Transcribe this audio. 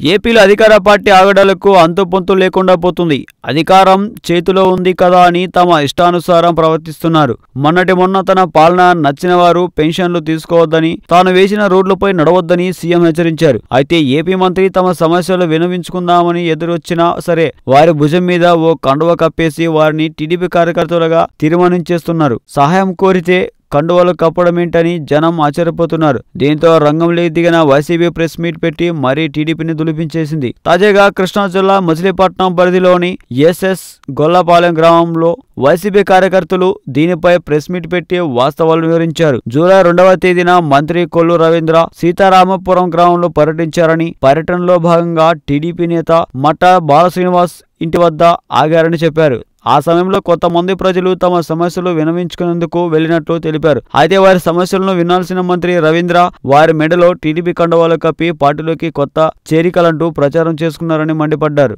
ఏపీలో అధికార పార్టీ ఆగడాలకు అంతుపొంతు లేకుండా పోతుంది. అధికారం చేతిలో ఉంది కదా అని తమ ఇష్టానుసారం ప్రవర్తిస్తున్నారు. మొన్నటి మొన్న తన పాలన నచ్చిన వారు పెన్షన్లు తీసుకోవద్దని తాను వేసిన రోడ్లపై నడవద్దని సీఎం హెచ్చరించారు. అయితే ఏపీ మంత్రి తమ సమస్యలు వినవించుకుందామని ఎదురొచ్చినా సరే వారి భుజం మీద ఓ కండువ కప్పేసి వారిని టీడీపీ కార్యకర్తలుగా తీర్మానించేస్తున్నారు. సహాయం కోరితే కండువాలు కప్పడమేంటని జనం ఆశ్చర్యపోతున్నారు. దీంతో రంగంలోకి దిగిన వైసీపీ ప్రెస్ మీట్ పెట్టి మరీ టీడీపీని దులిపించేసింది. తాజాగా కృష్ణా జిల్లా మచిలీపట్నం పరిధిలోని ఎస్ఎస్ గొల్లపాలెం గ్రామంలో వైసీపీ కార్యకర్తలు దీనిపై ప్రెస్ మీట్ పెట్టి వాస్తవాలు వివరించారు. జూలై రెండవ తేదీన మంత్రి కొల్లు రవీంద్ర సీతారామపురం గ్రామంలో పర్యటించారని పర్యటనలో భాగంగా టీడీపీ నేత మట్ట బాలశ్రీనివాస్ ఇంటి వద్ద ఆగారని చెప్పారు. ఆ సమయంలో కొంతమంది ప్రజలు తమ సమస్యలు వినవించుకునేందుకు వెళ్ళినట్లు తెలిపారు. అయితే వారి సమస్యలను వినాల్సిన మంత్రి రవీంద్ర వారి మెడలో టీడీపీ కండవాలు కప్పి పార్టీలోకి కొత్త చేరికలంటూ ప్రచారం చేసుకున్నారని మండిపడ్డారు.